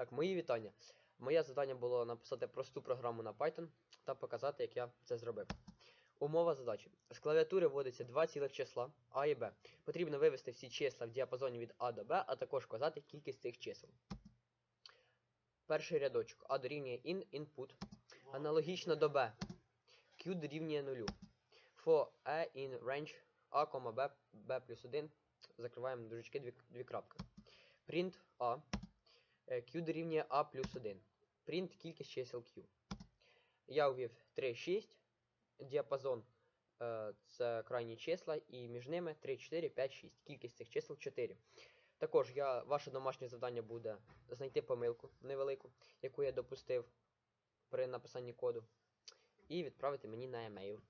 Так, мої вітання. Моє завдання було написати просту програму на Python та показати, як я це зробив. Умова задачі. З клавіатури вводиться два цілих числа А і Б. Потрібно вивести всі числа в діапазоні від А до Б, а також вказати кількість цих чисел. Перший рядочок А дорівнює in, input. Аналогічно до B. Q дорівнює 0. For A in range A, B, B плюс 1. Закриваємо дужечки, дві, дві крапки. Print A. Е, Q дорівнює A плюс 1. Print кількість чисел Q. Я ввів 3, 6. Діапазон е, це крайні числа, і між ними 3, 4, 5, 6. Кількість цих чисел 4. Також я, ваше домашнє завдання буде знайти помилку невелику, яку я допустив при написанні коду, і відправити мені на емейл.